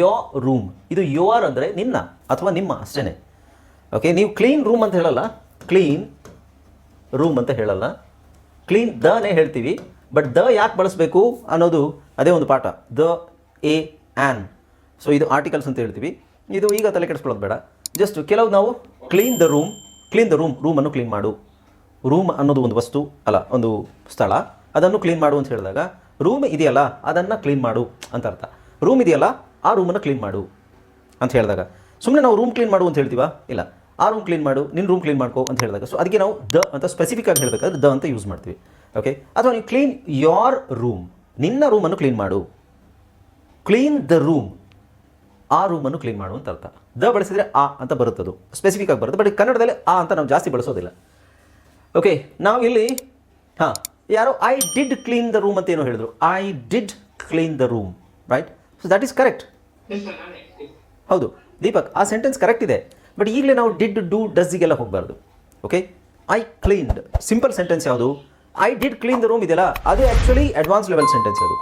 ಯೋ room ಇದು your ಅಂದರೆ ನಿನ್ನ, ಅಥವಾ ನಿಮ್ಮ ಅಷ್ಟೇ ಓಕೆ ನೀವು ಕ್ಲೀನ್ ರೂಮ್ ಅಂತ ಹೇಳಲ್ಲ. ಕ್ಲೀನ್ ರೂಮ್ ಅಂತ ಹೇಳಲ್ಲ. ಕ್ಲೀನ್ ದನೇ ಹೇಳ್ತೀವಿ. ಬಟ್ ದ ಯಾಕೆ ಬಳಸಬೇಕು ಅನ್ನೋದು ಅದೇ ಒಂದು ಪಾಠ. ದ ಎ ಆ್ಯನ್ ಸೊ ಇದು ಆರ್ಟಿಕಲ್ಸ್ ಅಂತ ಹೇಳ್ತೀವಿ. ಇದು ಈಗ ತಲೆ ಕೆಡಿಸ್ಕೊಳ್ಳೋದು ಬೇಡ. ಜಸ್ಟ್ ಕೆಲವು ನಾವು clean the room clean the room ರೂಮನ್ನು ಕ್ಲೀನ್ ಮಾಡು. ರೂಮ್ ಅನ್ನೋದು ಒಂದು ವಸ್ತು, ಅಲ್ಲ, ಒಂದು ಸ್ಥಳ. ಅದನ್ನು ಕ್ಲೀನ್ ಮಾಡು ಅಂತ ಹೇಳಿದಾಗ ರೂಮ್ ಇದೆಯಲ್ಲ, ಅದನ್ನು ಕ್ಲೀನ್ ಮಾಡು ಅಂತ ಅರ್ಥ. ರೂಮ್ ಇದೆಯಲ್ಲ ಆ ರೂಮನ್ನು ಕ್ಲೀನ್ ಮಾಡು ಅಂತ ಹೇಳಿದಾಗ ಸುಮ್ಮನೆ ನಾವು ರೂಮ್ ಕ್ಲೀನ್ ಮಾಡು ಅಂತ ಹೇಳ್ತೀವ? ಇಲ್ಲ. ಆ ರೂಮ್ ಕ್ಲೀನ್ ಮಾಡು ನಿನ್ನ ರೂಮ್ ಕ್ಲೀನ್ ಮಾಡ್ಕೋ ಅಂತ ಹೇಳಿದಾಗ ಸೊ ಅದಕ್ಕೆ ನಾವು ದ ಅಂತ ಸ್ಪೆಸಿಫಿಕ್ ಆಗಿ ಹೇಳಬೇಕಾದ್ರೆ ದ ಅಂತ ಯೂಸ್ ಮಾಡ್ತೀವಿ. ಓಕೆ ಅಥವಾ ನೀವು ಕ್ಲೀನ್ ಯೋರ್ ರೂಮ್ ನಿನ್ನ ರೂಮನ್ನು ಕ್ಲೀನ್ ಮಾಡು. ಕ್ಲೀನ್ ದ ರೂಮ್ ಆ ರೂಮನ್ನು ಕ್ಲೀನ್ ಮಾಡು ಅಂತ ಅರ್ಥ. ದ ಬಳಸಿದರೆ ಆ ಅಂತ ಬರುತ್ತದು ಸ್ಪೆಸಿಫಿಕ್ ಆಗಿ ಬರುತ್ತೆ ಬಟ್ ಕನ್ನಡದಲ್ಲಿ ಆ ಅಂತ ನಾವು ಜಾಸ್ತಿ ಬಳಸೋದಿಲ್ಲ. ಓಕೆ ನಾವು ಇಲ್ಲಿ, ಹಾಂ, ಯಾರೋ I did clean the room ಅಂತ ಏನೋ ಹೇಳಿದ್ರು. I did clean the room right so that is correct ಹೌದು. ದೀಪಕ್, ಆ ಸೆಂಟೆನ್ಸ್ ಕರೆಕ್ಟ್ ಇದೆ. ಬಟ್ ಈಗಲೇ ನಾವು ಡಿಡ್ ಡೂ ಡಸ್ಸಿಗೆಲ್ಲ ಹೋಗಬಾರ್ದು. Okay I cleaned simple sentence ಯಾವುದು? I did clean the room ಇದೆಯಲ್ಲ? ಅದು ಆ್ಯಕ್ಚುಲಿ ಅಡ್ವಾನ್ಸ್ ಲೆವೆಲ್ ಸೆಂಟೆನ್ಸ್ ಅದು.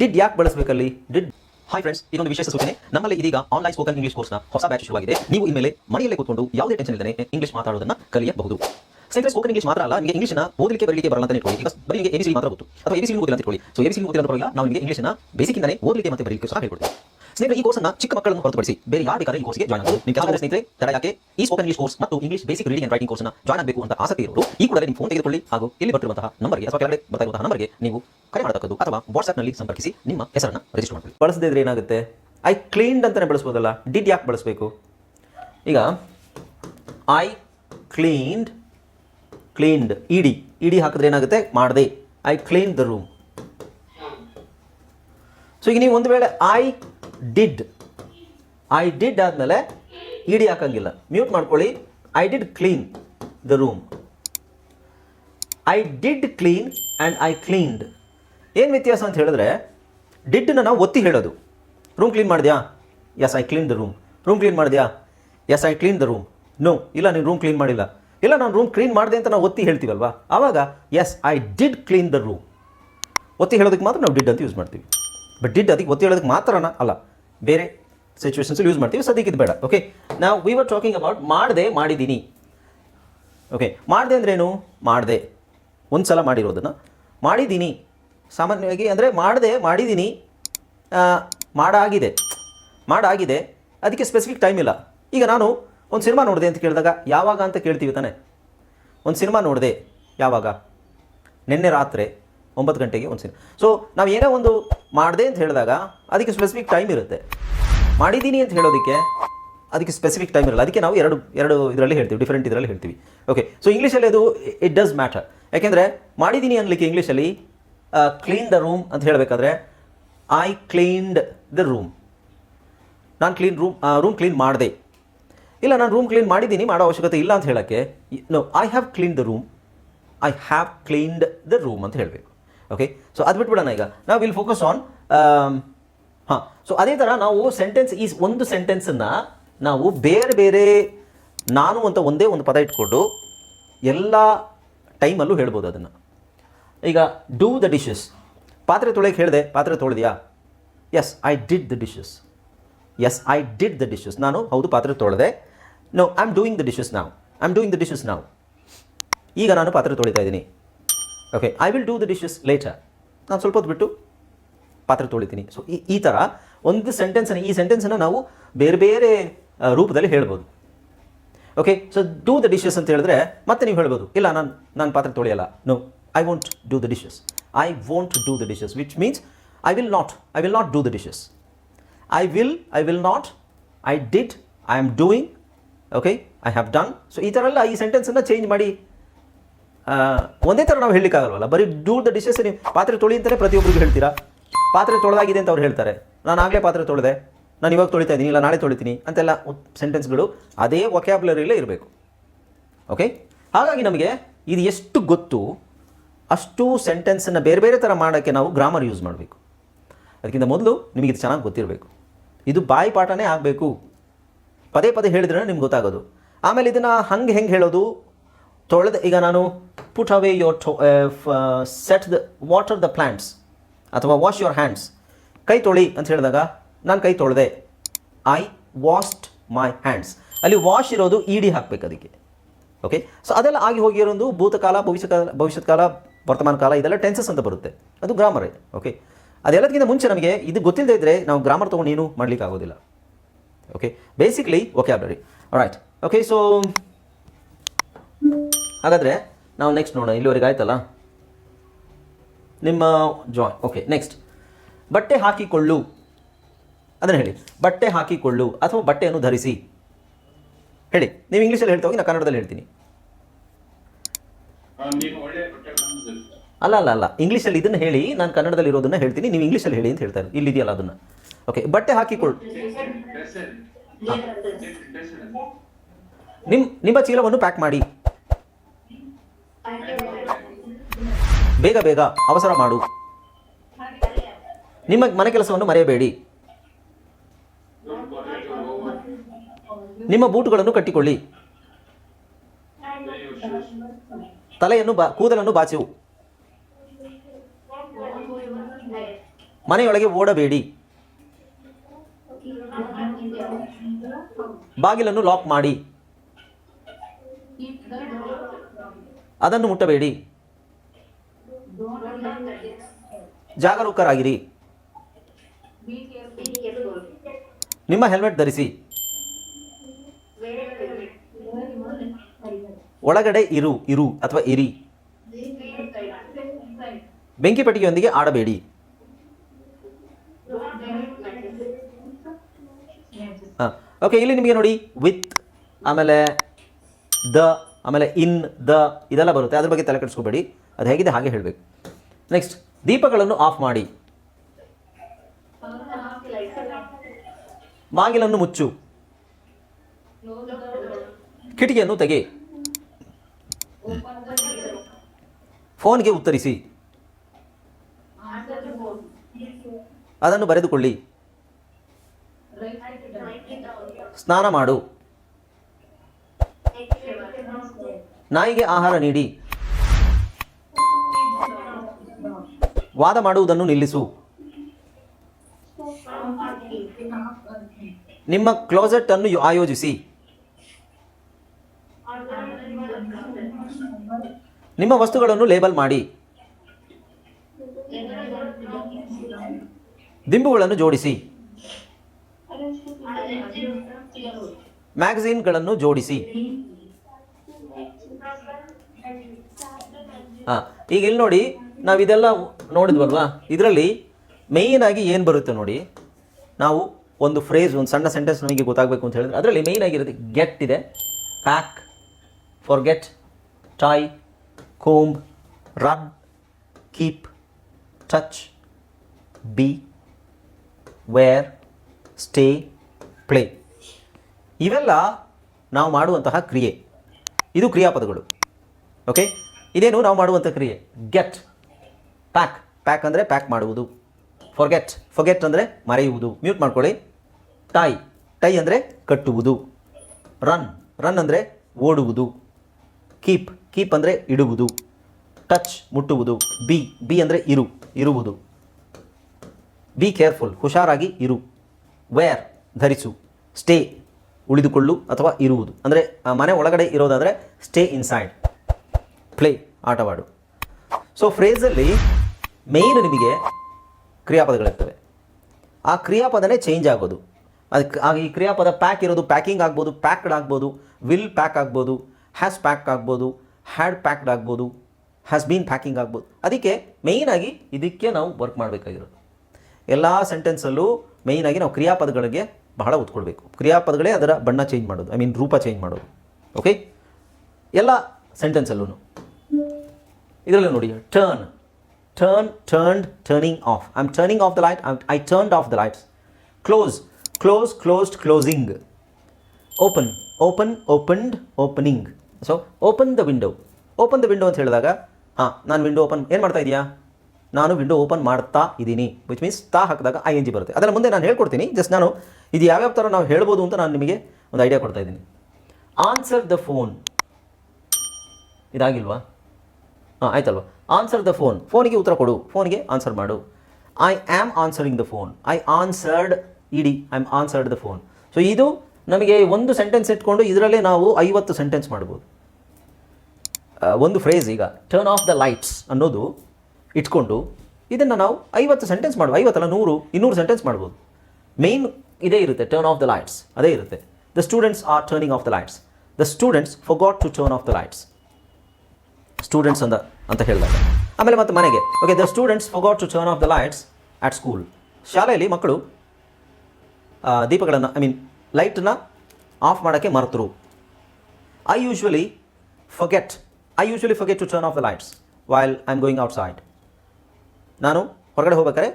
ಡಿಡ್ ಯಾಕೆ ಬಳಸಬೇಕಲ್ಲಿ? ಡಿಡ್ ಹಾಯ್ ಫ್ರೆಂಡ್ಸ್ ಇದೊಂದು ವಿಶೇಷ ಸೂಚನೆ. ನಮ್ಮಲ್ಲಿ ಇದೀಗ ಆನ್ಲೈನ್ ಸ್ಪೋಕನ್ ಇಂಗ್ಲಿಷ್ ಕೋರ್ಸ್ನ ಹೊಸ ಬ್ಯಾಚ್ ಶುರುವಾಗಿದೆ. ನೀವು ಇನ್ಮೇಲೆ ಮನೆಯಲ್ಲೇ ಕೂತ್ಕೊಂಡು ಯಾವುದೇ ಟೆನ್ಷನ್ ಇಲ್ಲದೆ ಇಂಗ್ಲಿಷ್ ಮಾತಾಡೋದನ್ನ ಕಲಿಯಬಹುದು. ಸ್ನೇಹಿತರೆ ಸ್ಪೋಕನ್ ಇಂಗ್ಲಿಷ್ ಮಾತ್ರ ಅಲ್ಲ, ನಿಮಗೆ ಇಂಗ್ಲಿಷ್ನ ಓದಲಿಕ್ಕೆ, ಬರಲಿಕ್ಕೆ ಬರಲ್ಲ ಅಂತ ಇಟ್ಕೊಳ್ಳಿ. ಈಗ ಬರೀ ನಿಮಗೆ ಎಬಿಸಿ ಮಾತ್ರ ಗೊತ್ತು. ಅಥವಾ ಎಬಿಸಿ ಓದಿಲ್ಲ ಅಂತ ಇಟ್ಕೊಳ್ಳಿ. ಸೊ ಎಬಿಸಿ ಓದಿಲ್ಲ ಪರವಾಗಿಲ್ಲ ನಾವು ನಿಮಗೆ ಇಂಗ್ಲಿಷ್ನ ಬೇಸಿಕ್ಕಿಂದಲೇ ಓದಲಿಕ್ಕೆ ಮತ್ತೆ ಬರಲಿಕ್ಕೆ ಸಹ ಹೇಳ್ಕೊಡ್ತೀವಿ. ಸ್ನೇಹಿತರೆ, ಈ ಕೋರ್ಸ್ನ ಚಿಕ್ಕ ಮಕ್ಕಳನ್ನು ಹೊರತುಪಡಿಸಿ ಬೇರೆ ಯಾರು ಬೇಕಾದ್ರೆ ಈ ಕೋರ್ಸ್ಗೆ ಜಾಯ್ನ್ ಆಗಬಹುದು ನಿಮ್ಮ ಕೆಲವು ಸ್ನೇಹಿತರೆ, ತಡ ಯಾಕೆ? ಈ ಸ್ಪೋಕನ್ ಇಂಗ್ಲಿಷ್ ಕೋರ್ಸ್ ಮತ್ತು English basic reading and writing ಕೋರ್ಸ್ನ ಜಾಯ್ನ್ ಆಗಬೇಕು ಅಂತ ಆಸಕ್ತಿ ಇರೋರು, ಈ ಕೂಡಲೇ ನಿಮ್ಮ ಫೋನ್ ತೆಗೆದುಕೊಳ್ಳಿ ಹಾಗೂ ಇಲ್ಲಿ ಬರ್ತಿರುವಂತಹ ನಂಬರ್ಗೆ ಅಥವಾ ಕೆಳಗಡೆ ಬರ್ತಾ ಇರುವಂತಹ ನಂಬರ್ಗೆ ನೀವು ಕರೆ ಮಾಡತಕ್ಕದ್ದು ಅಥವಾ ವಾಟ್ಸ್ಆಪ್ನಲ್ಲಿ ಸಂಪರ್ಕಿಸಿ ನಿಮ್ಮ ಹೆಸರನ್ನು ರಿಜಿಸ್ಟರ್ ಮಾಡಬೇಕು ಬಳಸದಿದ್ರೆ ಏನಾಗುತ್ತೆ? ಐ ಕ್ಲೀನ್ಡ್ ಅಂತಾನೆ ಬಳಸ್ಬೋದಲ್ಲ? ಡಿಡ್ ಯಾಕೆ ಬಳಸಬೇಕು? ಈಗ I cleaned cleaned ed E D ಹಾಕಿದ್ರೆ ಏನಾಗುತ್ತೆ? ಮಾಡಿದೆ. I clean the room so ಈಗ ನೀವು ಒಂದು ವೇಳೆ ಐ ಡಿಡ್ ಐ ಡಿಡ್ ಆದಮೇಲೆ ಇಡಿ ಹಾಕಂಗಿಲ್ಲ. ಮ್ಯೂಟ್ ಮಾಡ್ಕೊಳ್ಳಿ. I did clean the room I did clean and I cleaned ಏನು ವ್ಯತ್ಯಾಸ ಅಂತ ಹೇಳಿದ್ರೆ ಡಿಡ್ನ ನಾವು ಒತ್ತಿ ಹೇಳೋದು. ರೂಮ್ ಕ್ಲೀನ್ ಮಾಡಿದ್ಯಾ? Yes I clean the room room clean ಮಾಡಿದ್ಯಾ? Yes I clean the room no ಇಲ್ಲ, ನೀನು ರೂಮ್ ಕ್ಲೀನ್ ಮಾಡಿಲ್ಲ. ಇಲ್ಲ, ನಾನು ರೂಮ್ ಕ್ಲೀನ್ ಮಾಡಿದೆ ಅಂತ ನಾವು ಒತ್ತಿ ಹೇಳ್ತೀವಲ್ವಾ? ಆವಾಗ yes I did clean the room ಒತ್ತಿ ಹೇಳೋದಕ್ಕೆ ಮಾತ್ರ ನಾವು ಡಿಡ್ ಅಂತ ಯೂಸ್ ಮಾಡ್ತೀವಿ. ಬಟ್ ಡಿಡ್ ಅದಕ್ಕೆ ಒತ್ತಿ ಹೇಳೋದಕ್ಕೆ ಮಾತ್ರನ? ಅಲ್ಲ, ಬೇರೆ ಸಿಚುವೇಶನ್ಸಲ್ಲಿ ಯೂಸ್ ಮಾಡ್ತೀವಿ, ಸದ್ಯಕ್ಕೆ ಇದು ಬೇಡ ಓಕೆ ನಾವು ವಿ ವರ್ ಟಾಕಿಂಗ್ ಅಬೌಟ್ ಮಾಡಿದೆ ಮಾಡಿದ್ದೀನಿ ಓಕೆ ಮಾಡಿದೆ ಅಂದ್ರೇನು? ಮಾಡಿದೆ. ಒಂದು ಸಲ ಮಾಡಿರೋದನ್ನು. ಮಾಡಿದ್ದೀನಿ ಸಾಮಾನ್ಯವಾಗಿ ಅಂದರೆ ಮಾಡಿದೆ ಮಾಡಿದ್ದೀನಿ ಮಾಡಾಗಿದೆ. ಮಾಡಾಗಿದೆ. ಅದಕ್ಕೆ ಸ್ಪೆಸಿಫಿಕ್ ಟೈಮ್ ಇಲ್ಲ. ಈಗ ನಾನು ಒಂದು ಸಿನಿಮಾ ನೋಡಿದೆ ಅಂತ ಕೇಳಿದಾಗ ಯಾವಾಗ ಅಂತ ಕೇಳ್ತೀವಿ ತಾನೆ? ಒಂದು ಸಿನಿಮಾ ನೋಡಿದೆ ಯಾವಾಗ? ನಿನ್ನೆ ರಾತ್ರಿ ಒಂಬತ್ತು ಗಂಟೆಗೆ ಒಂದು ಸಿನಿಮಾ. ಸೊ ನಾವು ಏನೋ ಒಂದು ಮಾಡಿದೆ ಅಂತ ಹೇಳಿದಾಗ ಅದಕ್ಕೆ ಸ್ಪೆಸಿಫಿಕ್ ಟೈಮ್ ಇರುತ್ತೆ. ಮಾಡಿದ್ದೀನಿ ಅಂತ ಹೇಳೋದಕ್ಕೆ ಅದಕ್ಕೆ ಸ್ಪೆಸಿಫಿಕ್ ಟೈಮ್ ಇರಲ್ಲ. ಅದಕ್ಕೆ ನಾವು ಎರಡು ಎರಡು ಇದರಲ್ಲಿ ಹೇಳ್ತೀವಿ ಡಿಫ್ರೆಂಟ್ ಇದರಲ್ಲಿ ಹೇಳ್ತೀವಿ. ಓಕೆ ಸೊ ಇಂಗ್ಲೀಷಲ್ಲಿ ಅದು ಇಟ್ ಡಸ್ ಮ್ಯಾಟರ್ ಯಾಕೆಂದರೆ ಮಾಡಿದ್ದೀನಿ ಅನ್ಲಿಕ್ಕೆ ಇಂಗ್ಲೀಷಲ್ಲಿ ಕ್ಲೀನ್ ದ ರೂಮ್ ಅಂತ ಹೇಳಬೇಕಾದ್ರೆ ಐ ಕ್ಲೀನ್ಡ್ ದ ರೂಮ್ ನಾನು ಕ್ಲೀನ್ ರೂಮ್ ರೂಮ್ ಕ್ಲೀನ್ ಮಾಡಿದೆ. ಇಲ್ಲ, ನಾನು ರೂಮ್ ಕ್ಲೀನ್ ಮಾಡಿದ್ದೀನಿ ಮಾಡೋ ಅವಶ್ಯಕತೆ ಇಲ್ಲ ಅಂತ ಹೇಳೋಕ್ಕೆ no I have clean the room I have cleaned the room ಅಂತ ಹೇಳಬೇಕು. ಓಕೆ ಸೊ ಅದು ಬಿಟ್ಬಿಡೋಣ ಈಗ. ನಾವು ವಿಲ್ ಫೋಕಸ್ ಆನ್ ಹಾಂ. ಸೊ ಅದೇ ಥರ ನಾವು ಸೆಂಟೆನ್ಸ್ ಈ ಒಂದು ಸೆಂಟೆನ್ಸನ್ನು ನಾವು ಬೇರೆ ಬೇರೆ ನಾನು ಅಂತ ಒಂದೇ ಒಂದು ಪದ ಇಟ್ಕೊಂಡು ಎಲ್ಲ ಟೈಮಲ್ಲೂ ಹೇಳ್ಬೋದು ಅದನ್ನು. ಈಗ ಡೂ ದ ಡಿಶಸ್ ಪಾತ್ರೆ ತೊಳೆಯಕ್ಕೆ ಹೇಳಿದೆ, ಪಾತ್ರೆ ತೊಳೆದ್ಯಾ? Yes I did the dishes yes I did the dishes ನಾನು ಹೌದು ಪಾತ್ರೆ ತೊಳೆದೆ no I am doing the dishes ನಾವು I am doing the dishes ನಾವು ಈಗ ನಾನು ಪಾತ್ರೆ ತೊಳಿತಾ ಇದ್ದೀನಿ. Okay I will do the dishes later ನಾನು ಸ್ವಲ್ಪ ಹೊತ್ತು ಬಿಟ್ಟು ಪಾತ್ರೆ ತೊಳಿತೀನಿ. ಸೊ ಈ ಈ ಥರ ಒಂದು ಸೆಂಟೆನ್ಸನ್ನು ಈ ಸೆಂಟೆನ್ಸನ್ನು ನಾವು ಬೇರೆ ಬೇರೆ ರೂಪದಲ್ಲಿ ಹೇಳ್ಬೋದು. Okay so do the dishes ಅಂತ ಹೇಳಿದ್ರೆ ಮತ್ತೆ ನೀವು ಹೇಳ್ಬೋದು. ಇಲ್ಲ, ನಾನು ನಾನು ಪಾತ್ರೆ ತೊಳೆಯಲ್ಲ. No I want do the dishes I want do the dishes which means I will not I will not do the dishes I will I will not I did I am doing okay I have done so ಈ ಥರ ಎಲ್ಲ ಈ ಸೆಂಟೆನ್ಸನ್ನು change ಮಾಡಿ ಒಂದೇ ಥರ ನಾವು ಹೇಳಲಿಕ್ಕಾಗಲ್ವಲ್ಲ ಬರೀ do the dishes ನೀವು ಪಾತ್ರೆ ತೊಳಿ ಅಂತಲೇ ಪ್ರತಿಯೊಬ್ಬರಿಗೂ ಹೇಳ್ತೀರಾ? ಪಾತ್ರೆ ತೊಳೆದಾಗಿದೆ ಅಂತ ಅವ್ರು ಹೇಳ್ತಾರೆ. ನಾನು ಆಗಲೇ ಪಾತ್ರೆ ತೊಳೆದೆ. ನಾನು ಇವಾಗ ತೊಳಿತಾ ಇದ್ದೀನಿ, ಇಲ್ಲ ನಾಳೆ ತೊಳಿತೀನಿ ಅಂತೆಲ್ಲ ಸೆಂಟೆನ್ಸ್ಗಳು ಅದೇ ವೊಕ್ಯಾಬ್ಲರಿಲೇ ಇರಬೇಕು. ಓಕೆ ಹಾಗಾಗಿ ನಮಗೆ ಇದು ಎಷ್ಟು ಗೊತ್ತು? ಅಷ್ಟು ಸೆಂಟೆನ್ಸನ್ನು ಬೇರೆ ಬೇರೆ ಥರ ಮಾಡೋಕ್ಕೆ ನಾವು ಗ್ರಾಮರ್ ಯೂಸ್ ಮಾಡಬೇಕು. ಅದಕ್ಕಿಂತ ಮೊದಲು ನಿಮಗೆ ಇದು ಚೆನ್ನಾಗಿ ಗೊತ್ತಿರಬೇಕು. ಇದು ಬಾಯಿ ಪಾಠನೇ ಆಗಬೇಕು. ಪದೇ ಪದೇ ಹೇಳಿದ್ರೆ ನಿಮ್ಗೆ ಗೊತ್ತಾಗೋದು. ಆಮೇಲೆ ಇದನ್ನು ಹಂಗೆ ಹೆಂಗೆ ಹೇಳೋದು? ತೊಳೆದ, ಈಗ ನಾನು put away your to set the water the plants ಅಥವಾ ವಾಶ್ ಯುವರ್ ಹ್ಯಾಂಡ್ಸ್ ಕೈ ತೊಳಿ ಅಂತ ಹೇಳಿದಾಗ ನಾನು ಕೈ ತೊಳೆದೆ. ಐ ವಾಶ್ಡ್ ಮೈ ಹ್ಯಾಂಡ್ಸ್ ಅಲ್ಲಿ ವಾಶ್ ಇರೋದು ಇಡಿ ಹಾಕಬೇಕು ಅದಕ್ಕೆ. ಓಕೆ ಸೊ ಅದೆಲ್ಲ ಆಗಿ ಹೋಗಿರೋದು ಭೂತಕಾಲ ಭವಿಷ್ಯಕಾಲ ಭವಿಷ್ಯದ ಕಾಲ ವರ್ತಮಾನ ಕಾಲ, ಇದೆಲ್ಲ ಟೆನ್ಸಸ್ ಅಂತ ಬರುತ್ತೆ. ಅದು ಗ್ರಾಮರೇ ಓಕೆ ಅದೆಲ್ಲದಕ್ಕಿಂತ ಮುಂಚೆ ನಮಗೆ ಇದು ಗೊತ್ತಿಲ್ಲದೆ ಇದ್ದರೆ ನಾವು ಗ್ರಾಮರ್ ತೊಗೊಂಡು ಏನು ಮಾಡ್ಲಿಕ್ಕೆ okay basically all right okay so ಹಾಗಾದರೆ ನಾವು ನೆಕ್ಸ್ಟ್ ನೋಡೋಣ. ಇಲ್ಲಿವರೆಗೆ ಆಯ್ತಲ್ಲ? ನಿಮ್ಮ ಜಾಯ್ ಓಕೆ ನೆಕ್ಸ್ಟ್ ಬಟ್ಟೆ ಹಾಕಿಕೊಳ್ಳು. ಅದನ್ನು ಹೇಳಿ. ಬಟ್ಟೆ ಹಾಕಿಕೊಳ್ಳು ಅಥವಾ ಬಟ್ಟೆಯನ್ನು ಧರಿಸಿ. ಹೇಳಿ. ನೀವು ಇಂಗ್ಲೀಷಲ್ಲಿ ಹೇಳ್ತಾ ಹೋಗಿ ನಾನು ಕನ್ನಡದಲ್ಲಿ ಹೇಳ್ತೀನಿ. ಅಲ್ಲ ಅಲ್ಲ ಅಲ್ಲ. ಇಂಗ್ಲೀಷಲ್ಲಿ ಇದನ್ನು ಹೇಳಿ ನಾನು ಕನ್ನಡದಲ್ಲಿ ಇರೋದನ್ನ ಹೇಳ್ತೀನಿ. ನೀವು ಇಂಗ್ಲೀಷಲ್ಲಿ ಹೇಳಿ ಅಂತ ಹೇಳ್ತಾರೆ ಇಲ್ಲಿದೆಯಲ್ಲ ಅದನ್ನು. ಓಕೆ ಬಟ್ಟೆ ಹಾಕಿಕೊಳ್ಳಿ ಅಲ್ಲಿ. ನಿಮ್ಮ ಚೀಲವನ್ನು ಪ್ಯಾಕ್ ಮಾಡಿ ಬೇಗ ಬೇಗ ಅವಸರ ಮಾಡು ನಿಮ್ಮ ಮನೆ ಕೆಲಸವನ್ನು ಮರೆಯಬೇಡಿ. ನಿಮ್ಮ ಬೂಟುಗಳನ್ನು ಕಟ್ಟಿಕೊಳ್ಳಿ. ತಲೆಯನ್ನು ಬಾ ಕೂದಲನ್ನು ಬಾಚು ಮನೆಯೊಳಗೆ ಓಡಬೇಡಿ ಬಾಗಿಲನ್ನು ಲಾಕ್ ಮಾಡಿ. ಅದನ್ನು ಮುಟ್ಟಬೇಡಿ. ಜಾಗರೂಕರಾಗಿರಿ. ನಿಮ್ಮ ಹೆಲ್ಮೆಟ್ ಧರಿಸಿ. ಒಳಗಡೆ ಇರು ಇರು ಅಥವಾ ಇರಿ. ಬೆಂಕಿ ಪೆಟ್ಟಿಗೆಯೊಂದಿಗೆ ಆಡಬೇಡಿ. ಹಾಂ. ಓಕೆ ಇಲ್ಲಿ ನಿಮಗೆ ನೋಡಿ ವಿತ್ ಆಮೇಲೆ ದ ಆಮೇಲೆ ಇನ್ ದ ಇದೆಲ್ಲ ಬರುತ್ತೆ. ಅದ್ರ ಬಗ್ಗೆ ತಲೆ ಕೆಡಿಸ್ಕೋಬೇಡಿ. ಅದು ಹೇಗಿದೆ ಹಾಗೆ ಹೇಳಬೇಕು. ನೆಕ್ಸ್ಟ್ ದೀಪಗಳನ್ನು ಆಫ್ ಮಾಡಿ. ಬಾಗಿಲನ್ನು ಮುಚ್ಚು. ಕಿಟಕಿಯನ್ನು ತೆಗೆ. ಫೋನ್ಗೆ ಉತ್ತರಿಸಿ. ಅದನ್ನು ಬರೆದುಕೊಳ್ಳಿ. ಸ್ನಾನ ಮಾಡು. ನಾಯಿಗೆ ಆಹಾರ ನೀಡಿ. ವಾದ ಮಾಡುವುದನ್ನು ನಿಲ್ಲಿಸು. ನಿಮ್ಮ ಕ್ಲೋಸೆಟ್ ಅನ್ನು ಆಯೋಜಿಸಿ. ನಿಮ್ಮ ವಸ್ತುಗಳನ್ನು ಲೇಬಲ್ ಮಾಡಿ. ದಿಂಬುಗಳನ್ನು ಜೋಡಿಸಿ. ಮ್ಯಾಗಝೀನ್ಗಳನ್ನು ಜೋಡಿಸಿ. ಹಾಂ, ಈಗ ಇಲ್ಲಿ ನೋಡಿ, ನಾವು ಇದೆಲ್ಲ ನೋಡಿದ್ವಲ್ವಾ? ಇದರಲ್ಲಿ ಮೇಯ್ನಾಗಿ ಏನು ಬರುತ್ತೆ ನೋಡಿ? ನಾವು ಒಂದು ಫ್ರೇಸ್ ಒಂದು ಸಣ್ಣ ಸೆಂಟೆನ್ಸ್ ನಮಗೆ ಗೊತ್ತಾಗಬೇಕು ಅಂತ ಹೇಳಿದ್ರೆ, ಅದರಲ್ಲಿ ಮೇಯ್ನ್ ಆಗಿರುತ್ತೆ ಗೆಟ್ ಇದೆ. Pack forget toy comb run keep touch be wear stay play ಇವೆಲ್ಲ ನಾವು ಮಾಡುವಂತಹ ಕ್ರಿಯೆ. ಇದು ಕ್ರಿಯಾಪದಗಳು. ಓಕೆ ಇದೇನು ನಾವು ಮಾಡುವಂಥ ಕ್ರಿಯೆ? ಗೆಟ್ ಪ್ಯಾಕ್ ಪ್ಯಾಕ್ ಅಂದರೆ ಪ್ಯಾಕ್ ಮಾಡುವುದು. ಫೊರ್ಗೆಟ್ ಫೊಗೆಟ್ ಅಂದರೆ ಮರೆಯುವುದು. ಮ್ಯೂಟ್ ಮಾಡ್ಕೊಳ್ಳಿ. ಟೈ ಟೈ ಅಂದರೆ ಕಟ್ಟುವುದು. ರನ್ ರನ್ ಅಂದರೆ ಓಡುವುದು. ಕೀಪ್ ಕೀಪ್ ಅಂದರೆ ಇಡುವುದು. ಟಚ್ ಮುಟ್ಟುವುದು. ಬಿ ಬಿ ಅಂದರೆ ಇರು. ಇರುವುದು. ಬಿ ಕೇರ್ಫುಲ್ ಹುಷಾರಾಗಿ ಇರು. ವೇರ್ ಧರಿಸು. ಸ್ಟೇ ಉಳಿದುಕೊಳ್ಳು ಅಥವಾ ಇರುವುದು. ಅಂದರೆ ಆ ಮನೆ ಒಳಗಡೆ ಇರೋದಾದರೆ ಸ್ಟೇ ಇನ್ಸೈಡ್ ಪ್ಲೇ ಆಟವಾಡು. ಸೊ ಫ್ರೇಸಲ್ಲಿ ಮೇಯ್ನ್ ನಿಮಗೆ ಕ್ರಿಯಾಪದಗಳಿರ್ತವೆ. ಆ ಕ್ರಿಯಾಪದನೇ ಚೇಂಜ್ ಆಗೋದು. ಅದಕ್ಕೆ ಆಗ ಈ ಕ್ರಿಯಾಪದ ಪ್ಯಾಕ್ ಇರೋದು ಪ್ಯಾಕಿಂಗ್ ಆಗ್ಬೋದು ಪ್ಯಾಕ್ಡ್ ಆಗ್ಬೋದು ವಿಲ್ ಪ್ಯಾಕ್ ಆಗ್ಬೋದು ಹ್ಯಾಸ್ ಪ್ಯಾಕ್ ಆಗ್ಬೋದು ಹ್ಯಾಡ್ ಪ್ಯಾಕ್ಡ್ ಆಗ್ಬೋದು ಹ್ಯಾಸ್ ಬೀನ್ ಪ್ಯಾಕಿಂಗ್ ಆಗ್ಬೋದು. ಅದಕ್ಕೆ ಮೇಯ್ನಾಗಿ ಇದಕ್ಕೆ ನಾವು ವರ್ಕ್ ಮಾಡಬೇಕಾಗಿರೋದು. ಎಲ್ಲ ಸೆಂಟೆನ್ಸಲ್ಲೂ ಮೇಯ್ನಾಗಿ ನಾವು ಕ್ರಿಯಾಪದಗಳಿಗೆ ಬಹಳ ಉತ್ಕೊಳ್ಬೇಕು ಕೊಡಬೇಕು ಕ್ರಿಯಾಪದಗಳೇ ಅದರ ಬಣ್ಣ ಚೇಂಜ್ ಮಾಡೋದು. ಐ ಮೀನ್ ರೂಪ ಚೇಂಜ್ ಮಾಡೋದು. ಓಕೆ ಎಲ್ಲ ಸೆಂಟೆನ್ಸಲ್ಲೂ ಇದರಲ್ಲೂ ನೋಡಿ turn turn turned turning off I am turning off the light I turned off the lights close close closed closing open open opened opening so open the window open the window ಅಂತ ಹೇಳಿದಾಗ, ಹಾಂ, ನಾನು window open ಏನು ಮಾಡ್ತಾ ಇದೆಯಾ? ನಾನು window open ಮಾಡ್ತಾ ಇದ್ದೀನಿ ವಿಚ್ ಮೀನ್ಸ್ ತಾ ಹಾಕಿದಾಗ ಐ ಎನ್ ಜಿ ಬರುತ್ತೆ. ಅದರ ಮುಂದೆ ನಾನು ಹೇಳ್ಕೊಡ್ತೀನಿ. ಜಸ್ಟ್ ನಾನು ಇದು ಯಾವ್ಯಾವ ಥರ ನಾವು ಹೇಳ್ಬೋದು ಅಂತ ನಾನು ನಿಮಗೆ ಒಂದು ಐಡಿಯಾ ಕೊಡ್ತಾ ಇದ್ದೀನಿ. ಆನ್ಸರ್ ದ ಫೋನ್ ಇದಾಗಿಲ್ವಾ? ಹಾಂ, ಆಯ್ತಲ್ವಾ? ಆನ್ಸರ್ ದ ಫೋನ್ ಫೋನಿಗೆ ಉತ್ತರ ಕೊಡು. ಫೋನಿಗೆ ಆನ್ಸರ್ ಮಾಡು. I am answering the phone I answered E D I am answered the phone so ಇದು ನಮಗೆ ಒಂದು ಸೆಂಟೆನ್ಸ್ ಇಟ್ಕೊಂಡು ಇದರಲ್ಲೇ ನಾವು ಐವತ್ತು ಸೆಂಟೆನ್ಸ್ ಮಾಡ್ಬೋದು. ಒಂದು ಫ್ರೇಸ್ ಈಗ ಟರ್ನ್ ಆಫ್ ದ ಲೈಟ್ಸ್ ಅನ್ನೋದು ಇಟ್ಕೊಂಡು ಇದನ್ನು ನಾವು ಐವತ್ತು ಸೆಂಟೆನ್ಸ್ ಮಾಡ್ಬೋದು ಐವತ್ತಲ್ಲ ನೂರು, ಇನ್ನೂರು ಸೆಂಟೆನ್ಸ್ ಮಾಡ್ಬೋದು. ಮೇನ್ ಇದೇ ಇರುತ್ತೆ ಟರ್ನ್ ಆಫ್ ದ ಲೈಟ್ಸ್ ಅದೇ ಇರುತ್ತೆ. The students are turning off the lights the students forgot to turn off the lights students ಅಂತ ಅಂತ ಹೇಳಿದಾಗ. ಆಮೇಲೆ ಮತ್ತೆ ಮನೆಗೆ. Okay the students for to turn off the lights at school ಶಾಲೆಯಲ್ಲಿ ಮಕ್ಕಳು ದೀಪಗಳನ್ನು ಐ ಮೀನ್ ಲೈಟನ್ನ ಆಫ್ ಮಾಡೋಕ್ಕೆ ಮರೆತರು. I usually forget I usually forget to turn off the lights while I am going outside ನಾನು ಹೊರಗಡೆ ಹೋಗ್ಬೇಕಾದ್ರೆ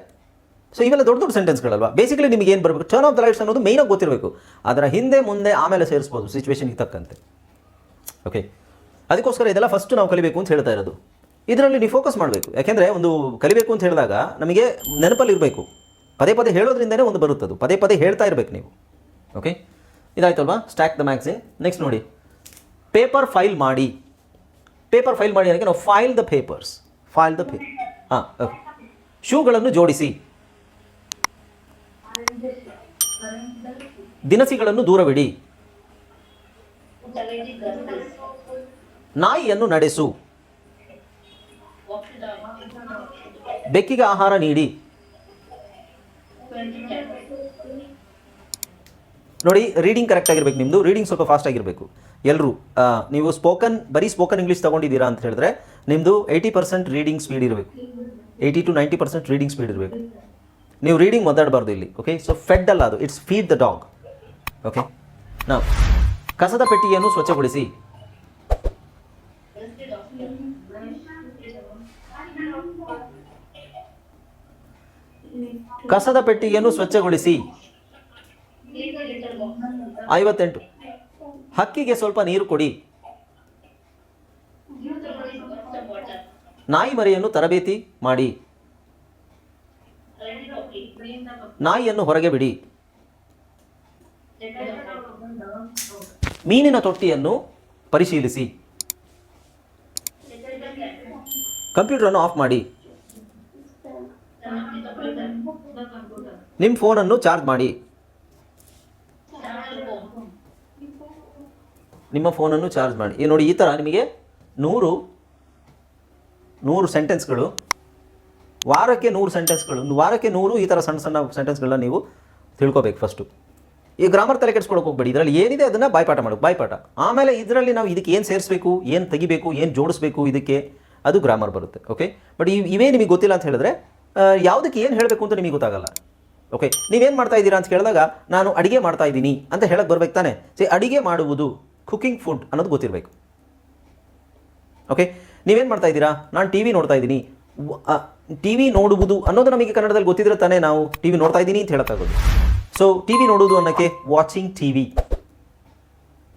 ಸೊ ಇವೆಲ್ಲ ದೊಡ್ಡ ದೊಡ್ಡ ಸೆಂಟೆನ್ಸ್ಗಳಲ್ವಾ ಬೇಸಿಕಲಿ ನಿಮಗೆ ಏನು ಬರಬೇಕು? ಟರ್ನ್ ಆಫ್ ದ ಲೈಟ್ಸ್ ಅನ್ನೋದು ಮೇಯ್ನಾಗಿ ಗೊತ್ತಿರಬೇಕು. ಅದರ ಹಿಂದೆ, ಮುಂದೆ, ಆಮೇಲೆ ಸೇರಿಸ್ಬೋದು ಸಿಚುವೇಶನ್ಗೆ ತಕ್ಕಂತೆ. ಓಕೆ ಅದಕ್ಕೋಸ್ಕರ ಇದೆಲ್ಲ ಫಸ್ಟ್ ನಾವು ಕಲಿಬೇಕು ಅಂತ ಹೇಳ್ತಾ ಇರೋದು. ಇದರಲ್ಲಿ ನೀವು ಫೋಕಸ್ ಮಾಡಬೇಕು. ಯಾಕೆಂದರೆ ಒಂದು ಕಲಿಬೇಕು ಅಂತ ಹೇಳಿದಾಗ ನಮಗೆ ನೆನಪಲ್ಲಿ ಇರಬೇಕು ಪದೇ ಪದೇ ಹೇಳೋದ್ರಿಂದನೇ ಒಂದು ಬರುತ್ತದು ಪದೇ ಪದೇ ಹೇಳ್ತಾ ಇರಬೇಕು ನೀವು. ಓಕೆ ಇದಾಯ್ತಲ್ವಾ? ಸ್ಟ್ಯಾಕ್ ದ ಮ್ಯಾಗ್ಝಿನ್ ನೆಕ್ಸ್ಟ್ ನೋಡಿ. ಪೇಪರ್ ಫೈಲ್ ಮಾಡಿ. ಪೇಪರ್ ಫೈಲ್ ಮಾಡಿ ಅದಕ್ಕೆ ನಾವು file the papers file the pay ಹಾಂ ಓಕೆ ಶೂಗಳನ್ನು ಜೋಡಿಸಿ. ದಿನಸಿಗಳನ್ನು ದೂರವಿಡಿ. ನಾಯಿಯನ್ನು ನಡೆಸು. ಬೆಕ್ಕಿಗೆ ಆಹಾರ ನೀಡಿ. ನೋಡಿ ರೀಡಿಂಗ್ ಕರೆಕ್ಟ್ ಆಗಿರ್ಬೇಕು ನಿಮ್ಮದು ರೀಡಿಂಗ್ ಸ್ವಲ್ಪ ಫಾಸ್ಟ್ ಆಗಿರಬೇಕು. ಎಲ್ಲರೂ ನೀವು ಸ್ಪೋಕನ್ ಬರೀ ಸ್ಪೋಕನ್ ಇಂಗ್ಲೀಷ್ ತಗೊಂಡಿದ್ದೀರಾ ಅಂತ ಹೇಳಿದ್ರೆ ನಿಮ್ಮದು ಏಯ್ಟಿ ಪರ್ಸೆಂಟ್ ರೀಡಿಂಗ್ ಸ್ಪೀಡ್ ಇರಬೇಕು. Eighty to ninety percent reading speed ಇರಬೇಕು. ನೀವು ರೀಡಿಂಗ್ ಮಾತಾಡಬಾರ್ದು ಇಲ್ಲಿ ಓಕೆ ಸೊ ಫೆಡ್ ಅಲ್ಲ ಅದು. It's feed the dog okay ನಾ ಕಸದ ಪೆಟ್ಟಿಗೆಯನ್ನು ಸ್ವಚ್ಛಗೊಳಿಸಿ. ಕಸದ ಪೆಟ್ಟಿಗೆಯನ್ನು ಸ್ವಚ್ಛಗೊಳಿಸಿ. ಐವತ್ತೆಂಟು. ಹಕ್ಕಿಗೆ ಸ್ವಲ್ಪ ನೀರು ಕೊಡಿ. ನಾಯಿ ಮರಿಯನ್ನು ತರಬೇತಿ ಮಾಡಿ. ನಾಯಿಯನ್ನು ಹೊರಗೆ ಬಿಡಿ. ಮೀನಿನ ತೊಟ್ಟಿಯನ್ನು ಪರಿಶೀಲಿಸಿ. ಕಂಪ್ಯೂಟರನ್ನು ಆಫ್ ಮಾಡಿ. ನಿಮ್ಮ ಫೋನನ್ನು ಚಾರ್ಜ್ ಮಾಡಿ. ನಿಮ್ಮ ಫೋನನ್ನು ಚಾರ್ಜ್ ಮಾಡಿ. ನೋಡಿ ಈ ಥರ ನಿಮಗೆ ನೂರು ನೂರು ಸೆಂಟೆನ್ಸ್ಗಳು ವಾರಕ್ಕೆ ನೂರು ಸೆಂಟೆನ್ಸ್ಗಳು ಒಂದು ವಾರಕ್ಕೆ ನೂರು ಈ ಥರ ಸಣ್ಣ ಸಣ್ಣ ಸೆಂಟೆನ್ಸ್ಗಳನ್ನ ನೀವು ತಿಳ್ಕೊಬೇಕು ಫಸ್ಟು ಈ ಗ್ರಾಮರ್ ತಲೆ ಕೆಡ್ಸ್ಕೊಳಕ್ಕೆ ಹೋಗ್ಬೇಡಿ. ಇದರಲ್ಲಿ ಏನಿದೆ ಅದನ್ನು ಬಾಯ್ಪಾಠ ಮಾಡೋದು ಬಾಯ್ಪಾಠ. ಆಮೇಲೆ ಇದರಲ್ಲಿ ನಾವು ಇದಕ್ಕೆ ಏನು ಸೇರಿಸಬೇಕು, ಏನು ತೆಗಿಬೇಕು, ಏನು ಜೋಡಿಸ್ಬೇಕು ಇದಕ್ಕೆ, ಅದು ಗ್ರಾಮರ್ ಬರುತ್ತೆ ಓಕೆ ಬಟ್ ಇವು ಇವೇ ನಿಮಗೆ ಗೊತ್ತಿಲ್ಲ ಅಂತ ಹೇಳಿದ್ರೆ ಯಾವುದಕ್ಕೆ ಏನು ಹೇಳಬೇಕು ಅಂತ ನಿಮಗೆ ಗೊತ್ತಾಗಲ್ಲ ಓಕೆ ನೀವೇನು ಮಾಡ್ತಾ ಇದ್ದೀರಾ ಅಂತ ಕೇಳಿದಾಗ, ನಾನು ಅಡುಗೆ ಮಾಡ್ತಾ ಇದ್ದೀನಿ ಅಂತ ಹೇಳಕ್ಕೆ ಬರ್ಬೇಕು ತಾನೆ. ಸೇ ಅಡುಗೆ ಮಾಡುವುದು ಕುಕಿಂಗ್ ಫುಡ್ ಅನ್ನೋದು ಗೊತ್ತಿರಬೇಕು ಓಕೆ ನೀವೇನು ಮಾಡ್ತಾ ಇದ್ದೀರಾ? ನಾನು ಟಿ ವಿ ನೋಡ್ತಾ ಇದ್ದೀನಿ. ಟಿ ವಿ ನೋಡುವುದು ಅನ್ನೋದು ನಮಗೆ ಕನ್ನಡದಲ್ಲಿ ಗೊತ್ತಿದ್ರೆ ತಾನೇ ನಾವು ಟಿ ವಿ ನೋಡ್ತಾ ಇದ್ದೀನಿ ಅಂತ ಹೇಳೋಕ್ಕಾಗೋದು ಸೊ ಟಿ ವಿ ನೋಡುವುದು ಅನ್ನೋಕ್ಕೆ ವಾಚಿಂಗ್ ಟಿ ವಿ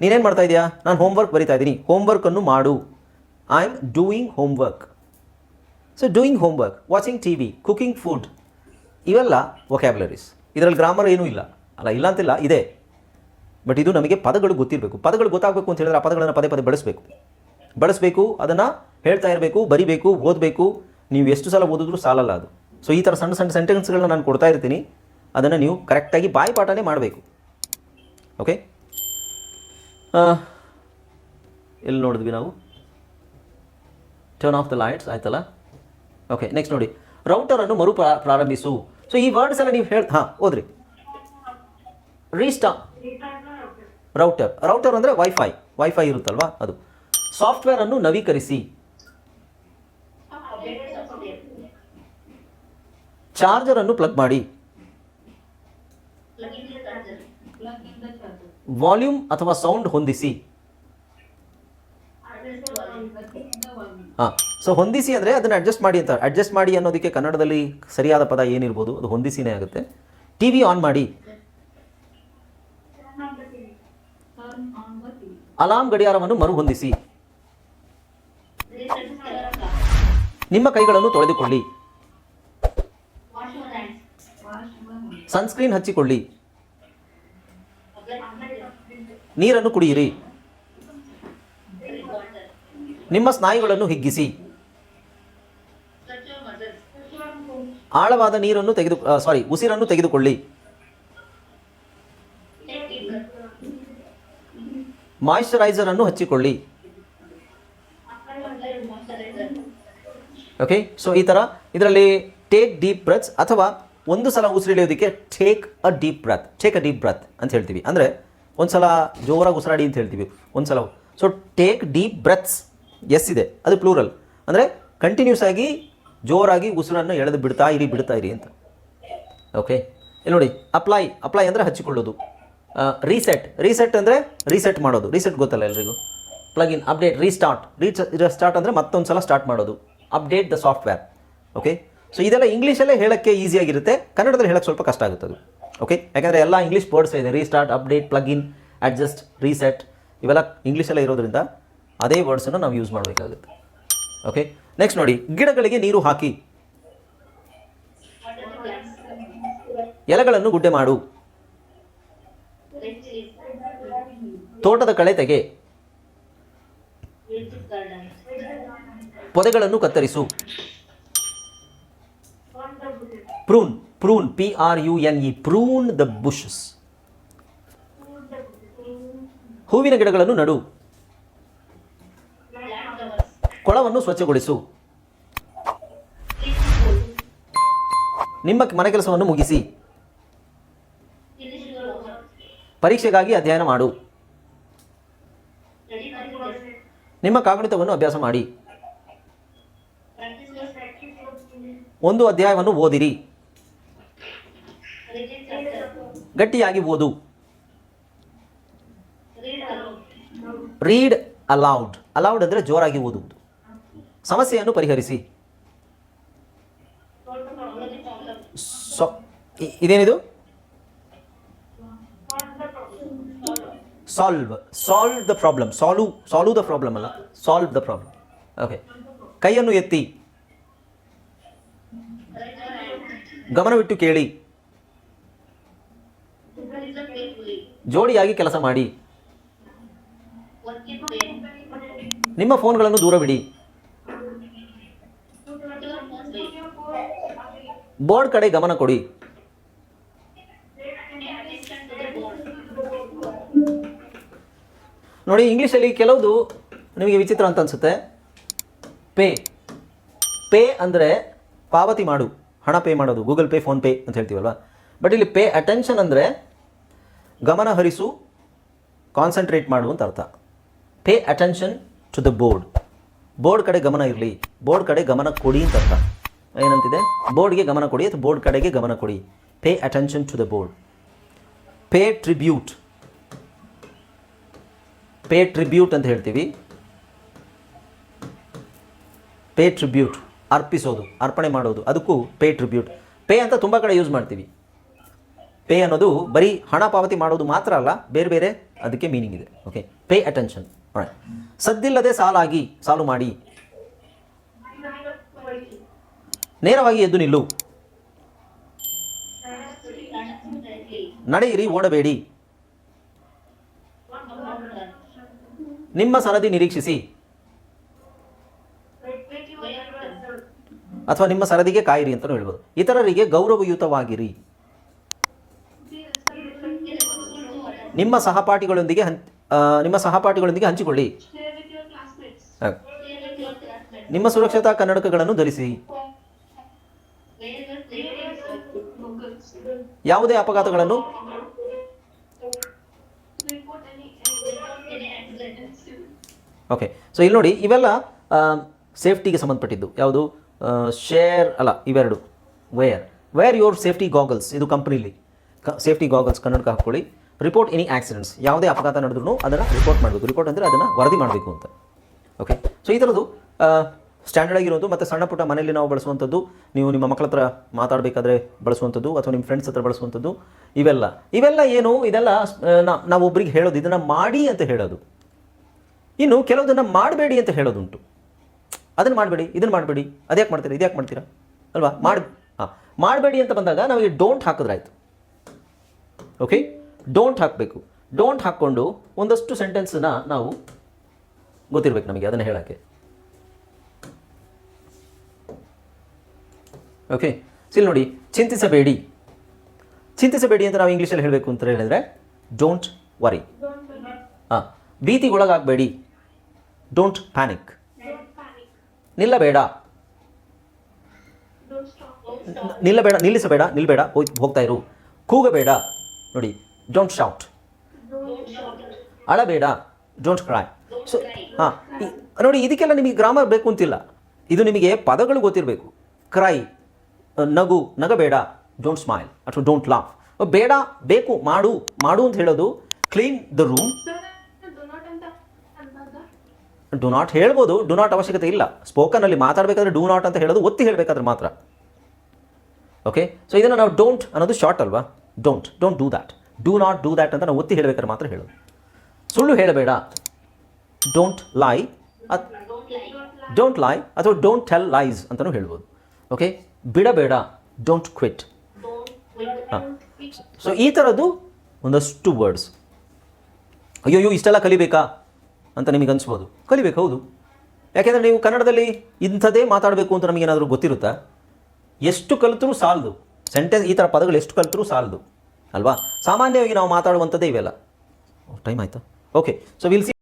ನೀನೇನು ಮಾಡ್ತಾ ಇದೆಯಾ? ನಾನು ಹೋಮ್ವರ್ಕ್ ಬರಿತಾ ಇದ್ದೀನಿ. ಹೋಮ್ವರ್ಕನ್ನು ಮಾಡು. I am doing homework so doing homework watching T V cooking food ಇವೆಲ್ಲ ವೊಕ್ಯಾಬ್ಯುಲರೀಸ್ ಇದರಲ್ಲಿ ಗ್ರಾಮರ್ ಏನೂ ಇಲ್ಲ. ಅಲ್ಲ, ಇಲ್ಲ ಅಂತಿಲ್ಲ, ಇದೆ. ಬಟ್ ಇದು ನಮಗೆ ಪದಗಳು ಗೊತ್ತಿರಬೇಕು. ಪದಗಳು ಗೊತ್ತಾಗಬೇಕು ಅಂತ ಹೇಳಿದ್ರೆ ಆ ಪದಗಳನ್ನು ಪದೇ ಪದೇ ಬಳಸಬೇಕು. ಬಳಸಬೇಕು, ಅದನ್ನು ಹೇಳ್ತಾ ಇರಬೇಕು, ಬರಿಬೇಕು, ಓದಬೇಕು ನೀವು ಎಷ್ಟು ಸಲ ಓದಿದ್ರೂ ಸಾಲಲ್ಲ ಅದು. ಸೊ ಈ ಥರ ಸಣ್ಣ ಸಣ್ಣ ಸೆಂಟೆನ್ಸ್ಗಳನ್ನ ನಾನು ಕೊಡ್ತಾ ಇರ್ತೀನಿ. ಅದನ್ನು ನೀವು ಕರೆಕ್ಟಾಗಿ ಬಾಯಿ ಪಾಠನೇ ಮಾಡಬೇಕು. ಓಕೆ ಎಲ್ಲಿ ನೋಡಿದ್ವಿ ನಾವು? ಟರ್ನ್ ಆಫ್ ದ ಲೈಟ್ಸ್ ಆಯ್ತಲ್ಲ? ಓಕೆ ನೆಕ್ಸ್ಟ್ ನೋಡಿ. ರೌಟರನ್ನು ಮರು ಪ್ರಾ- ಪ್ರಾರಂಭಿಸು. ಸೊ ಈ ವರ್ಡ್ಸ್ ಎಲ್ಲ ನೀವು ಹೇಳಿ ಹಾಂ, ಓದ್ರಿ. ರೀಸ್ಟಾ ರೌಟರ್ ರೌಟರ್ ಅಂದರೆ ವೈಫೈ ವೈಫೈ ಇರುತ್ತಲ್ವಾ ಅದು. ಸಾಫ್ಟ್ವೇರ್ ಅನ್ನು ನವೀಕರಿಸಿ. ಚಾರ್ಜರ್ ಅನ್ನು ಪ್ಲಗ್ ಮಾಡಿ. ವಾಲ್ಯೂಮ್ ಅಥವಾ ಸೌಂಡ್ ಹೊಂದಿಸಿ. ಹಾಂ ಸೊ ಹೊಂದಿಸಿ ಅಂದರೆ ಅದನ್ನು ಅಡ್ಜಸ್ಟ್ ಮಾಡಿ ಅಂತ. ಅಡ್ಜಸ್ಟ್ ಮಾಡಿ ಅನ್ನೋದಕ್ಕೆ ಕನ್ನಡದಲ್ಲಿ ಸರಿಯಾದ ಪದ ಏನಿರ್ಬೋದು, ಅದು ಹೊಂದಿಸಿನೇ ಆಗುತ್ತೆ. ಟಿ ವಿ ಆನ್ ಮಾಡಿ. ಅಲಾರ್ಮ್ ಗಡಿಯಾರವನ್ನು ಮರು ಹೊಂದಿಸಿ ನಿಮ್ಮ ಕೈಗಳನ್ನು ತೊಳೆದುಕೊಳ್ಳಿ. ಸನ್ಸ್ಕ್ರೀನ್ ಹಚ್ಚಿಕೊಳ್ಳಿ. ನೀರನ್ನು ಕುಡಿಯಿರಿ. ನಿಮ್ಮ ಸ್ನಾಯುಗಳನ್ನು ಹಿಗ್ಗಿಸಿ. ಆಳವಾದ ನೀರನ್ನು ತೆಗೆದು ಸಾರಿ ಉಸಿರನ್ನು ತೆಗೆದುಕೊಳ್ಳಿ. ಮಾಯಿಶ್ಚರೈಸರ್ ಅನ್ನು ಹಚ್ಚಿಕೊಳ್ಳಿ. ಓಕೆ ಸೊ ಈ ಥರ ಇದರಲ್ಲಿ ಟೇಕ್ ಡೀಪ್ ಬ್ರೆತ್ಸ್ ಅಥವಾ ಒಂದು ಸಲ ಉಸಿರಿಳಿಯೋದಕ್ಕೆ take a deep breath take a deep breath ಅಂತ ಹೇಳ್ತೀವಿ. ಅಂದರೆ ಒಂದು ಸಲ ಜೋರಾಗಿ ಉಸಿರಾಡಿ ಅಂತ ಹೇಳ್ತೀವಿ. ಒಂದು ಸಲ. So take deep breaths S ಇದೆ. ಅದು ಪ್ಲೂರಲ್ ಅಂದರೆ ಕಂಟಿನ್ಯೂಸ್ ಆಗಿ ಜೋರಾಗಿ ಉಸಿರನ್ನು ಎಳೆದು ಬಿಡ್ತಾ ಇರಿ ಬಿಡ್ತಾ ಇರಿ ಅಂತ. ಓಕೆ ಇಲ್ಲಿ ನೋಡಿ ಅಪ್ಲೈ ಅಪ್ಲೈ ಅಂದರೆ ಹಚ್ಚಿಕೊಳ್ಳೋದು. ರೀಸೆಟ್ ರೀಸೆಟ್ ಅಂದರೆ ರೀಸೆಟ್ ಮಾಡೋದು. ರೀಸೆಟ್ ಗೊತ್ತಲ್ಲ ಎಲ್ರಿಗೂ? In update restart reach start ಅಂದರೆ ಮತ್ತೊಂದು ಸಲ ಸ್ಟಾರ್ಟ್ ಮಾಡೋದು. Update the software okay so ಇದೆಲ್ಲ ಇಂಗ್ಲೀಷಲ್ಲೇ ಹೇಳೋಕ್ಕೆ ಈಸಿಯಾಗಿರುತ್ತೆ ಕನ್ನಡದಲ್ಲಿ ಹೇಳೋಕ್ಕೆ ಸ್ವಲ್ಪ ಕಷ್ಟ ಆಗುತ್ತೆ ಅದು ಓಕೆ ಯಾಕಂದರೆ ಎಲ್ಲ ಇಂಗ್ಲೀಷ್ ವರ್ಡ್ಸ್ ಇದೆ. Restart update plug in adjust reset ಇವೆಲ್ಲ ಇಂಗ್ಲೀಷಲ್ಲೇ ಇರೋದ್ರಿಂದ ಅದೇ ವರ್ಡ್ಸನ್ನು ನಾವು ಯೂಸ್ ಮಾಡಬೇಕಾಗುತ್ತೆ. ಓಕೆ ನೆಕ್ಸ್ಟ್ ನೋಡಿ ಗಿಡಗಳಿಗೆ ನೀರು ಹಾಕಿ. ಎಲೆಗಳನ್ನು ಗುಡ್ಡೆ ಮಾಡು. ತೋಟದ ಕಳೆ ತೆಗೆ. ಪೊದೆಗಳನ್ನು ಕತ್ತರಿಸು. Prune prune, P R U N E, prune the bushes. ಹೂವಿನ ಗಿಡಗಳನ್ನು ನಡು. ಕೊಳವನ್ನು ಸ್ವಚ್ಛಗೊಳಿಸು. ನಿಮ್ಮ ಮನೆ ಕೆಲಸವನ್ನು ಮುಗಿಸಿ. ಪರೀಕ್ಷೆಗಾಗಿ ಅಧ್ಯಯನ ಮಾಡು. ನಿಮ್ಮ ಕಾಗುಣಿತವನ್ನು ಅಭ್ಯಾಸ ಮಾಡಿ. ಒಂದು ಅಧ್ಯಾಯವನ್ನು ಓದಿರಿ. ಗಟ್ಟಿಯಾಗಿ ಓದು ರೀಡ್ ಅಲೌಡ್ ಅಲೌಡ್ ಅಂದರೆ ಜೋರಾಗಿ ಓದುವುದು. ಸಮಸ್ಯೆಯನ್ನು ಪರಿಹರಿಸಿ. ಸೊ ಇದೇನಿದು? Solve solve the problem solve solve the problem ಅಲ್ಲ. ಸಾಲ್ವ್ ದ ಪ್ರಾಬ್ಲಮ್ ಓಕೆ ಕೈಯನ್ನು ಎತ್ತಿ. ಗಮನವಿಟ್ಟು ಕೇಳಿ. ಜೋಡಿಯಾಗಿ ಕೆಲಸ ಮಾಡಿ. ನಿಮ್ಮ ಫೋನ್ಗಳನ್ನು ದೂರವಿಡಿ ಬೋರ್ಡ್ ಕಡೆ ಗಮನ ಕೊಡಿ. ನೋಡಿ, ಇಂಗ್ಲೀಷಲ್ಲಿ ಕೆಲವುದು ನಿಮಗೆ ವಿಚಿತ್ರ ಅಂತ ಅನಿಸುತ್ತೆ. ಪೇ. ಪೇ ಅಂದರೆ ಪಾವತಿ ಮಾಡು. ಹಣ ಪೇ ಮಾಡೋದು. ಗೂಗಲ್ ಪೇ, ಫೋನ್ ಪೇ ಅಂತ ಹೇಳ್ತೀವಲ್ವಾ? ಬಟ್ ಇಲ್ಲಿ ಪೇ, ಅಟೆನ್ಷನ್ ಅಂದರೆ ಗಮನ ಹರಿಸು ಕಾನ್ಸಂಟ್ರೇಟ್ ಮಾಡು ಅಂತ ಅರ್ಥ. Pay attention to the board board ಕಡೆ ಗಮನ ಇರಲಿ. ಬೋರ್ಡ್ ಕಡೆ ಗಮನ ಕೊಡಿ ಅಂತ ಅರ್ಥ. ಏನಂತಿದೆ? ಬೋರ್ಡ್ಗೆ ಗಮನ ಕೊಡಿ ಅಥವಾ ಬೋರ್ಡ್ ಕಡೆಗೆ ಗಮನ ಕೊಡಿ. Pay attention to the board pay tribute pay tribute ಅಂತ ಹೇಳ್ತೀವಿ. ಪೇ ಟ್ರಿಬ್ಯೂಟ್ ಅರ್ಪಿಸೋದು, ಅರ್ಪಣೆ ಮಾಡೋದು. ಅದಕ್ಕೂ ಪೇ ಟ್ರಿಬ್ಯೂಟ್ ಪೇ ಅಂತ ತುಂಬ ಕಡೆ ಯೂಸ್ ಮಾಡ್ತೀವಿ. ಪೇ ಅನ್ನೋದು ಬರೀ ಹಣ ಪಾವತಿ ಮಾಡೋದು ಮಾತ್ರ ಅಲ್ಲ, ಬೇರೆ ಬೇರೆ ಅದಕ್ಕೆ ಮೀನಿಂಗ್ ಇದೆ. ಓಕೆ ಪೇ ಅಟೆನ್ಷನ್ ಸದ್ದಿಲ್ಲದೆ ಸಾಲಾಗಿ, ಸಾಲು ಮಾಡಿ. ನೇರವಾಗಿ ಎದ್ದು ನಿಲ್ಲು. ನಡೆಯಿರಿ, ಓಡಬೇಡಿ. ನಿಮ್ಮ ಸರದಿ ನಿರೀಕ್ಷಿಸಿ. ಅಥವಾ ನಿಮ್ಮ ಸರದಿಗೆ ಕಾಯಿರಿ ಅಂತಲೂ ಹೇಳ್ಬೋದು. ಇತರರಿಗೆ ಗೌರವಯುತವಾಗಿರಿ. ನಿಮ್ಮ ಸಹಪಾಠಿಗಳೊಂದಿಗೆ ನಿಮ್ಮ ಸಹಪಾಠಿಗಳೊಂದಿಗೆ ಹಂಚಿಕೊಳ್ಳಿ. ನಿಮ್ಮ ಸುರಕ್ಷತಾ ಕನ್ನಡಕಗಳನ್ನು ಧರಿಸಿ. ಯಾವುದೇ ಅಪಘಾತಗಳನ್ನು? ಓಕೆ, ಸೊ ಇಲ್ಲಿ ನೋಡಿ, ಇವೆಲ್ಲ ಸೇಫ್ಟಿಗೆ ಸಂಬಂಧಪಟ್ಟಿದ್ದು. ಯಾವುದು? ಶೇರ್, ಅಲ್ಲ, ಇವೆರಡು. Wear. Wear your safety goggles. ಇದು ಕಂಪ್ನಿಲಿ. ಸೇಫ್ಟಿ ಗಾಗಲ್ಸ್ ಕನ್ನಡಕ ಹಾಕ್ಕೊಳ್ಳಿ. ರಿಪೋರ್ಟ್ ಎನಿ ಆಕ್ಸಿಡೆಂಟ್ಸ್ ಯಾವುದೇ ಅಪಘಾತ ನಡೆದ್ರೂ ಅದನ್ನು ರಿಪೋರ್ಟ್ ಮಾಡಬೇಕು. ರಿಪೋರ್ಟ್ ಅಂದರೆ ಅದನ್ನು ವರದಿ ಮಾಡಬೇಕು ಅಂತ. ಓಕೆ ಸೊ ಈ ಥರದ್ದು ಸ್ಟ್ಯಾಂಡರ್ಡ್ ಆಗಿರೋದು ಮತ್ತು ಸಣ್ಣ ಪುಟ್ಟ ಮನೆಯಲ್ಲಿ ನಾವು ಬಳಸುವಂಥದ್ದು, ನೀವು ನಿಮ್ಮ ಮಕ್ಕಳ ಹತ್ರ ಮಾತಾಡಬೇಕಾದ್ರೆ ಬಳಸುವಂಥದ್ದು ಅಥವಾ ನಿಮ್ಮ ಫ್ರೆಂಡ್ಸ್ ಹತ್ರ ಬಳಸುವಂಥದ್ದು, ಇವೆಲ್ಲ. ಇವೆಲ್ಲ ಏನು? ಇದೆಲ್ಲ ನಾವು ಒಬ್ರಿಗೆ ಹೇಳೋದು, ಇದನ್ನು ಮಾಡಿ ಅಂತ ಹೇಳೋದು. ಇನ್ನು ಕೆಲವುದನ್ನು ಮಾಡಬೇಡಿ ಅಂತ ಹೇಳೋದುಂಟು. ಅದನ್ನು ಮಾಡಬೇಡಿ, ಇದನ್ನು ಮಾಡಬೇಡಿ. ಅದ್ಯಾಕೆ ಮಾಡ್ತೀರಾ? ಇದ್ಯಾಕೆ ಮಾಡ್ತೀರಾ? ಅಲ್ವಾ? ಮಾಡಿ ಹಾಂ ಮಾಡಬೇಡಿ ಅಂತ ಬಂದಾಗ ನಾವು ಡೋಂಟ್ ಹಾಕಿದ್ರಾಯ್ತು ಓಕೆ ಡೋಂಟ್ ಹಾಕಬೇಕು. ಡೋಂಟ್ ಹಾಕ್ಕೊಂಡು ಒಂದಷ್ಟು ಸೆಂಟೆನ್ಸನ್ನ ನಾವು ಗೊತ್ತಿರಬೇಕು ನಮಗೆ ಅದನ್ನು ಹೇಳೋಕ್ಕೆ. ಓಕೆ ಸಿಲ್ ನೋಡಿ ಚಿಂತಿಸಬೇಡಿ. ಚಿಂತಿಸಬೇಡಿ ಅಂತ ನಾವು ಇಂಗ್ಲೀಷಲ್ಲಿ ಹೇಳಬೇಕು ಅಂತ ಹೇಳಿದ್ರೆ ಡೋಂಟ್ ವರಿ ಹಾಂ. ಭೀತಿಗೊಳಗಾಗಬೇಡಿ ಡೋಂಟ್ ಪ್ಯಾನಿಕ್ ನಿಲ್ಲಬೇಡ. ನಿಲ್ಲಬೇಡ ನಿಲ್ಲಿಸಬೇಡ ನಿಲ್ಲಬೇಡ ಹೋಯ್ ಹೋಗ್ತಾ ಇರು. ಕೂಗಬೇಡ. ನೋಡಿ ಡೋಂಟ್ ಶೌಟ್ ಅಳಬೇಡ. ಡೋಂಟ್ ಕ್ರೈ ಸೊ ಹಾಂ ನೋಡಿ, ಇದಕ್ಕೆಲ್ಲ ನಿಮಗೆ ಗ್ರಾಮರ್ ಬೇಕು ಅಂತಿಲ್ಲ. ಇದು ನಿಮಗೆ ಪದಗಳು ಗೊತ್ತಿರಬೇಕು. ಕ್ರೈ ನಗು, ನಗಬೇಡ. ಡೋಂಟ್ ಸ್ಮೈಲ್ ಅಥವಾ ಡೋಂಟ್ ಲಾಫ್ ಬೇಡ, ಬೇಕು, ಮಾಡು ಮಾಡು ಅಂತ ಹೇಳೋದು clean the room do not ಹೇಳ್ಬೋದು ಡು ನಾಟ್ ಅವಶ್ಯಕತೆ ಇಲ್ಲ. ಸ್ಪೋಕನಲ್ಲಿ ಮಾತಾಡಬೇಕಾದ್ರೆ ಡೂ ನಾಟ್ ಅಂತ ಹೇಳೋದು ಒತ್ತಿ ಹೇಳಬೇಕಾದ್ರೆ ಮಾತ್ರ. ಓಕೆ ಸೊ ಇದನ್ನು ನಾವು ಡೋಂಟ್ ಅನ್ನೋದು ಶಾರ್ಟ್ ಅಲ್ವಾ? Don't don't do that do not do that ಅಂತ ನಾವು ಒತ್ತಿ ಹೇಳಬೇಕಾದ್ರೆ ಮಾತ್ರ ಹೇಳೋದು. ಸುಳ್ಳು ಹೇಳಬೇಡ. ಡೋಂಟ್ ಲೈ ಡೋಂಟ್ ಲೈ ಅಥವಾ ಡೋಂಟ್ ಟೆಲ್ ಲೈಸ್ ಅಂತಲೂ ಹೇಳ್ಬೋದು. ಓಕೆ ಬಿಡಬೇಡ. ಡೋಂಟ್ ಕ್ವಿಟ್ ಹಾಂ. ಸೊ ಈ ಥರದ್ದು ಒಂದಷ್ಟು ವರ್ಡ್ಸ್ ಅಯ್ಯೋ ಇಷ್ಟೆಲ್ಲ ಕಲಿಬೇಕಾ ಅಂತ ನಿಮಗೆ ಅನಿಸ್ಬೋದು. ಕಲಿಬೇಕು, ಹೌದು. ಯಾಕೆಂದರೆ ನೀವು ಕನ್ನಡದಲ್ಲಿ ಇಂಥದ್ದೇ ಮಾತಾಡಬೇಕು ಅಂತ ನಮಗೇನಾದರೂ ಗೊತ್ತಿರುತ್ತಾ? ಎಷ್ಟು ಕಲಿತರೂ ಸಾಲದು. ಸೆಂಟೆನ್ಸ್ ಈ ಥರ ಪದಗಳು ಎಷ್ಟು ಕಲಿತರೂ ಸಾಲದು. ಅಲ್ವಾ? ಸಾಮಾನ್ಯವಾಗಿ ನಾವು ಮಾತಾಡುವಂಥದ್ದೇ ಇವೆಲ್ಲ. ಟೈಮ್ ಆಯಿತಾ? Okay so will see